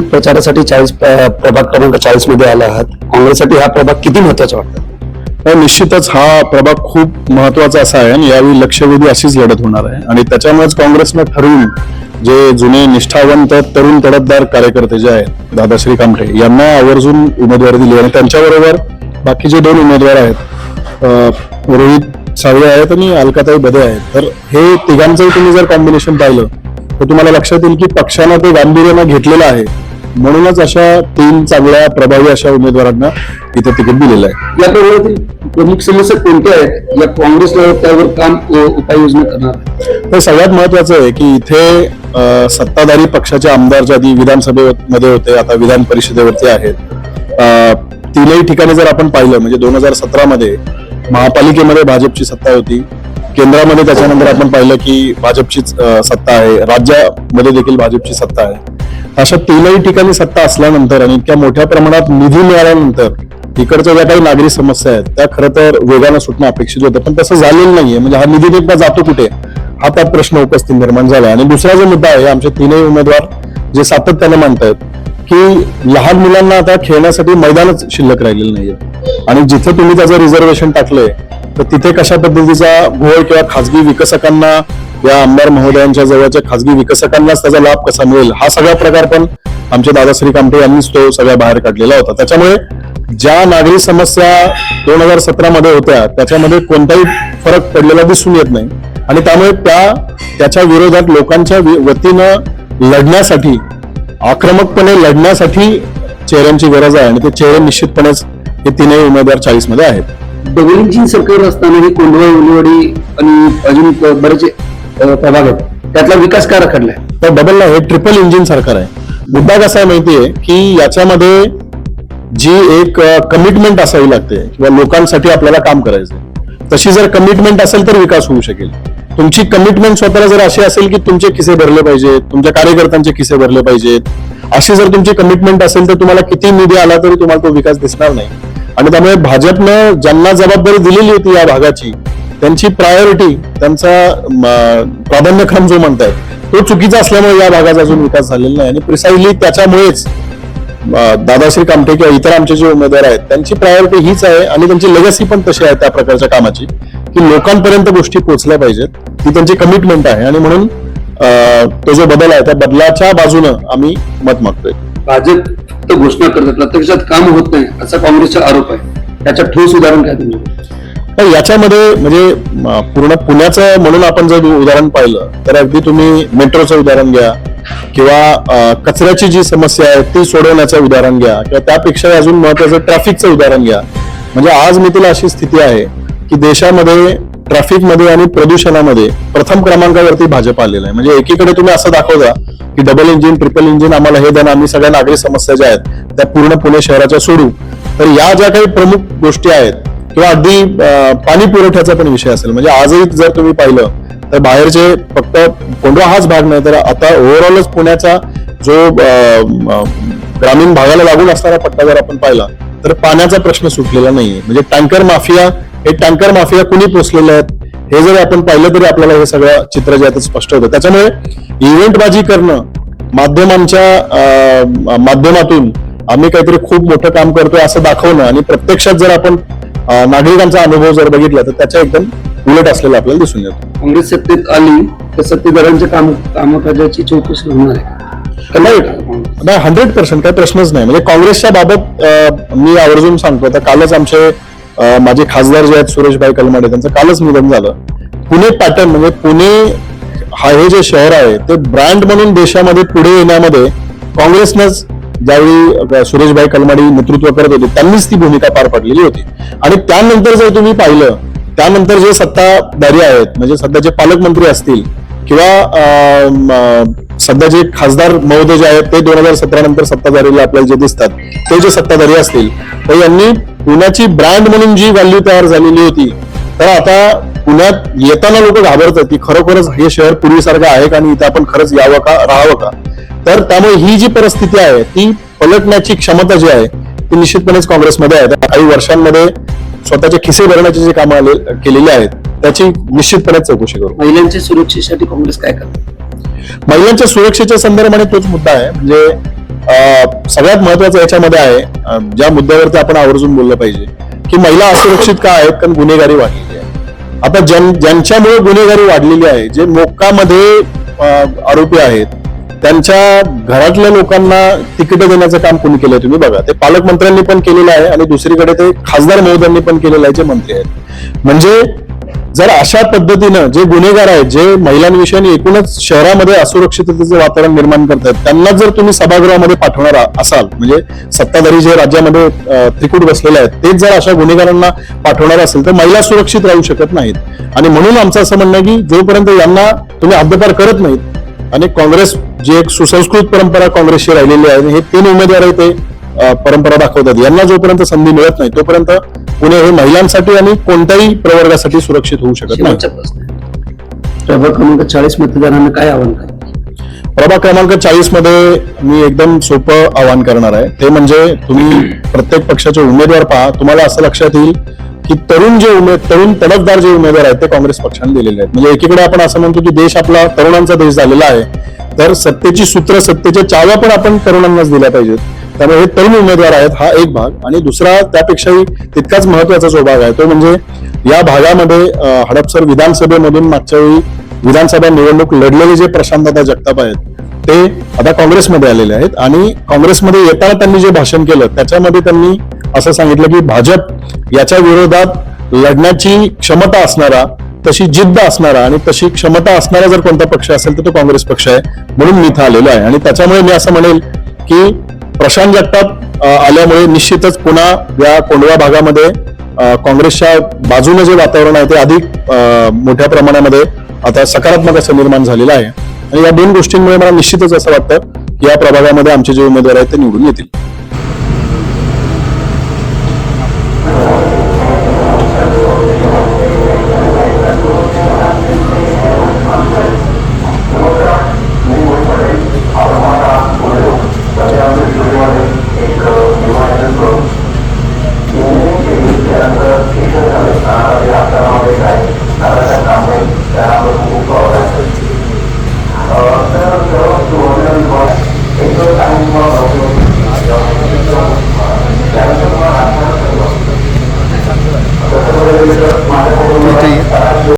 प्रचारासाठी चाळीस प्रभाग क्रमांक चाळीसमध्ये आला आहात. काँग्रेससाठी हा प्रभाग किती महत्त्वाचा वाटतो? तर निश्चितच हा प्रभाग खूप महत्त्वाचा असा आहे आणि यावेळी लक्षवेधी अशीच लढत होणार आहे. आणि त्याच्यामुळेच काँग्रेसनं ठरवून जे जुने निष्ठावंत तरुण तडफदार कार्यकर्ते जे आहेत दादाश्री कामठे यांना आवर्जून उमेदवारी दिली आणि त्यांच्याबरोबर बाकीचे दोन उमेदवार आहेत रोहित सावळे आहेत आणि अलकाताई बदे आहेत. तर हे तिघांचंही तुम्ही जर कॉम्बिनेशन पाहिलं तर तुम्हाला लक्षात येईल की पक्षानं ते गांभीर्यानं घेतलेलं आहे. म्हणूनच अशा तीन चांगल्या प्रभावी अशा उमेदवारांना इथं तिकीट दिलेलं आहे. या प्रभागातील प्रमुख समस्या कोणत्या आहेत? या काँग्रेसला त्यावर काम उपाययोजना करणार तर सगळ्यात महत्वाचं आहे की इथे सत्ताधारी पक्षाचे आमदार जे आधी विधानसभेमध्ये होते आता विधान परिषदेवरती आहेत. तीनही ठिकाणी जर आपण पाहिलं म्हणजे दोन हजार सतरा मध्ये महापालिकेमध्ये भाजपची सत्ता होती. केंद्रामध्ये त्याच्यानंतर आपण पाहिलं की भाजपचीच सत्ता आहे. राज्यामध्ये देखील भाजपची सत्ता आहे. अशा तीनही ठिकाणी सत्ता असल्यानंतर आणि इतक्या मोठ्या प्रमाणात निधी मिळाल्यानंतर इकडच्या ज्या काही नागरी समस्या आहेत त्या खरं तर वेगानं सुटणं अपेक्षित होतं. पण तसं झालेलं नाहीये. म्हणजे हा निधी नेमका जातो कुठे? हा त्यात प्रश्न उपस्थित निर्माण झाला आणि दुसरा जो मुद्दा आहे आमचे तीनही उमेदवार जे सातत्याने मांडतायत की लहान मुलांना आता खेळण्यासाठी मैदानच शिल्लक राहिलेलं नाहीये. आणि जिथे तुम्ही त्याचं रिझर्वेशन टाकलंय तर तिथे कशा पद्धतीचा घोळ किंवा खासगी विकसकांना या आमदार महोदयांच्या जवळच्या खासगी विकसकांनाच त्याचा लाभ कसा मिळेल? हा सगळा प्रकार पण आमचे दादाश्री कामटे यांनीच तो सगळ्या बाहेर काढलेला होता. त्याच्यामुळे ज्या नागरी समस्या दोन हजार सतरा मध्ये होत्या त्याच्यामध्ये कोणताही फरक पडलेला दिसून येत नाही. आणि त्यामुळे त्या त्याच्या विरोधात लोकांच्या वतीनं लढण्यासाठी आक्रमकपणे लढण्यासाठी चेहऱ्यांची गरज आहे. आणि ते चेहरे निश्चितपणेच हे तीनही उमेदवार चाळीसमध्ये आहेत. डबल इंजिन सरकार असतानाही कोंढवा उलवडी आणि अजून बरेच प्रभाग आहेत. त्यातला विकास का रखडलाय? तर डबल हे ट्रिपल इंजिन सरकार आहे. मुद्दा कसा आहे माहितीये की याच्यामध्ये जी एक कमिटमेंट असावी लागते किंवा लोकांसाठी आपल्याला काम करायचं तशी जर कमिटमेंट असेल तर विकास होऊ शकेल. तुमची कमिटमेंट स्वतःला जर अशी असेल की तुमचे किसे भरले पाहिजेत तुमच्या कार्यकर्त्यांचे किसे भरले पाहिजेत अशी जर तुमची कमिटमेंट असेल तर तुम्हाला किती निधी आला तरी तुम्हाला तो विकास दिसणार नाही. आणि त्यामुळे भाजपनं ज्यांना जबाबदारी दिलेली होती या भागाची त्यांची प्रायोरिटी त्यांचा प्राधान्यक्रम जो म्हणतायत तो चुकीचा असल्यामुळे या भागाचा अजून विकास झालेला नाही. आणि प्रिसाइडली त्याच्यामुळेच दादाश्री कामठे किंवा इतर आमचे जे उमेदवार आहेत त्यांची प्रायोरिटी हीच आहे आणि त्यांची लेगसी पण तशी आहे त्या प्रकारच्या कामाची की लोकांपर्यंत गोष्टी पोहोचल्या पाहिजेत ही त्यांची कमिटमेंट आहे. आणि म्हणून तो जो बदल आहे त्या बदलाच्या बाजूनं आम्ही मत मागतोय. भाजप फक्त घोषणा करतात प्रत्यक्षात काम होत नाही असा काँग्रेसचा आरोप आहे. त्याचं ठोस उदाहरण काय तुमचं? याच्यामध्ये म्हणजे पूर्ण पुण्याचं म्हणून आपण जर उदाहरण पाहिलं तर अगदी तुम्ही मेट्रोचं उदाहरण घ्या किंवा कचऱ्याची जी समस्या आहे ती सोडवण्याचं उदाहरण घ्या किंवा त्यापेक्षा अजून महत्वाचं ट्रॅफिकचं उदाहरण घ्या. म्हणजे आज मी तुला अशी स्थिती आहे की देशामध्ये ट्रॅफिकमध्ये आणि प्रदूषणामध्ये प्रथम क्रमांकावरती भाजप आलेला आहे. म्हणजे एकीकडे तुम्ही असं दाखवता की डबल इंजिन ट्रिपल इंजिन आम्हाला हे देणं आम्ही सगळ्या नागरी समस्या ज्या आहेत त्या पूर्ण पुणे शहराच्या सोडू. तर या ज्या काही प्रमुख गोष्टी आहेत किंवा अगदी पाणी पुरवठ्याचा पण विषय असेल म्हणजे आजही जर तुम्ही पाहिलं तर बाहेरचे फक्त कोंडवा हाच भाग नाही तर आता ओव्हरऑलच पुण्याचा जो ग्रामीण भागाला लागून असणारा पट्टा जर आपण पाहिला तर पाण्याचा प्रश्न सुटलेला नाहीये. म्हणजे टँकर माफिया हे टँकर माफिया कुणी पोचलेले आहेत? हे जर आपण पाहिलं तरी आपल्याला हे सगळं चित्र जे आहे स्पष्ट होतं. त्याच्यामुळे इव्हेंटबाजी करणं माध्यमांच्या माध्यमातून आम्ही काहीतरी खूप मोठं काम करतोय असं दाखवणं आणि प्रत्यक्षात जर आपण नागरिकांचा अनुभव जर बघितला तर त्याच्या एकदम उलट असलेलं आपल्याला दिसून येतं. काँग्रेस सत्तेत आली तर सत्तेदारांच्या काम कामकाजाची चौकशी होणार आहे. हंड्रेड पर्सेंट काही प्रश्नच नाही. म्हणजे काँग्रेसच्या बाबत मी आवर्जून सांगतो आता कालच आमचे माझे खासदार जे आहेत सुरेशभाई कलमाडे त्यांचं कालच निधन झालं. पुणे पॅटर्न म्हणजे पुणे हा हे जे शहर आहे ते ब्रँड म्हणून देशामध्ये पुढे येण्यामध्ये काँग्रेसनंच ज्यावेळी सुरेशभाई कलमाडी नेतृत्व करत होते त्यांनीच ती भूमिका पार पाडलेली होती. आणि त्यानंतर जर तुम्ही पाहिलं त्यानंतर जे सत्ताधारी आहेत म्हणजे सध्या जे पालकमंत्री असतील किंवा अं, सध्या जे खासदार महोदय जे आहेत ते दोन हजार सतरा नंतर सत्ताधारीला आपल्याला जे दिसतात ते जे सत्ताधारी असतील तर यांनी पुण्याची ब्रँड म्हणून जी व्हॅल्यू तयार झालेली होती तर आता पुण्यात येताना लोक घाबरतात की खरोखरच हे शहर पूर्वीसारखं आहे का आणि इथं आपण खरंच यावं का राहावं का? तर त्यामुळे ही जी परिस्थिती आहे ती पलटण्याची क्षमता जी आहे ती निश्चितपणेच काँग्रेसमध्ये आहे. काही वर्षांमध्ये स्वतःचे खिसे भरण्याची जी कामं केलेली आहेत त्याची निश्चितपणे चौकशी करू. महिलांच्या सुरक्षेसाठी काँग्रेस काय करते? महिलांच्या सुरक्षेच्या संदर्भाने तोच मुद्दा आहे. म्हणजे सगळ्यात महत्वाचं याच्यामध्ये आहे ज्या मुद्द्यावरती आपण आवर्जून बोललं पाहिजे की महिला असुरक्षित का आहेत कारण गुन्हेगारी वाढलेली आहे. आता ज्यां ज्यांच्यामुळे गुन्हेगारी वाढलेली आहे जे मोक्कामध्ये आरोपी आहेत त्यांच्या घरातल्या लोकांना तिकीट देण्याचं काम कोणी केलंय तुम्ही बघा. ते पालकमंत्र्यांनी पण केलेलं आहे आणि दुसरीकडे ते खासदार महोदयांनी पण केलेलं आहे जे मंत्री आहेत. म्हणजे जर अशा पद्धतीनं जे गुन्हेगार आहेत जे महिलांविषयी एकूणच शहरामध्ये असुरक्षिततेचं वातावरण निर्माण करतात त्यांना जर तुम्ही सभागृहामध्ये पाठवणार असाल म्हणजे सत्ताधारी जे राज्यामध्ये त्रिकूट बसलेले आहेत तेच जर अशा गुन्हेगारांना पाठवणार असेल तर महिला सुरक्षित राहू शकत नाहीत. आणि म्हणून आमचं असं म्हणणं आहे की जोपर्यंत यांना तुम्ही हद्दपार करत नाहीत आणि काँग्रेस जी एक सुसंस्कृत परंपरा काँग्रेसची राहिलेली आहे हे तीन उमेदवार आहेत ते परंपरा दाखवतात. यांना जोपर्यंत संधी मिळत नाही तोपर्यंत पुणे हे महिलांसाठी आणि कोणत्याही प्रवर्गासाठी सुरक्षित होऊ शकत नाही. प्रभाग क्रमांक चाळीस मतदारांना काय आव्हान काय प्रभाग क्रमांक चाळीसमध्ये मी एकदम सोपं आवाहन करणार आहे. ते म्हणजे तुम्ही प्रत्येक पक्षाचे उमेदवार पहा. तुम्हाला असं लक्षात येईल की तरुण जे उमेद तरुण तडफदार जे उमेदवार आहेत ते काँग्रेस पक्षाने दिलेले आहेत. म्हणजे एकीकडे आपण असं म्हणतो की देश आपला तरुणांचा देश झालेला आहे तर सत्तेची सूत्र सत्तेच्या चाव्या पण आपण तरुणांनाच दिल्या पाहिजेत. त्यामुळे हे तरुण उमेदवार आहेत हा एक भाग. आणि दुसरा त्यापेक्षाही तितकाच महत्त्वाचा जो भाग आहे तो म्हणजे या भागामध्ये हडपसर विधानसभेमधून मागच्या वेळी विधानसभा निवडणूक लढलेले जे प्रशांतदा जगताप आहेत ते आता काँग्रेसमध्ये आलेले आहेत. आणि काँग्रेसमध्ये येताना त्यांनी जे भाषण केलं त्याच्यामध्ये त्यांनी असं सांगितलं की भाजप याच्या विरोधात लढण्याची क्षमता असणारा तशी जिद्द असणारा आणि तशी क्षमता असणारा जर कोणता पक्ष असेल तर तो काँग्रेस पक्ष आहे म्हणून मी इथं आलेलो आहे. आणि त्याच्यामुळे मी असं म्हणेल की प्रशांत जगताप आल्यामुळे निश्चितच पुन्हा या कोंडवा भागामध्ये काँग्रेसच्या बाजूने जे वातावरण आहे ते अधिक मोठ्या प्रमाणामध्ये आता सकारात्मक असं निर्माण झालेलं आहे. आणि या दोन गोष्टींमुळे मला निश्चितच असं वाटतं की या प्रभागामध्ये आमचे जे उमेदवार आहेत ते निवडून येतील.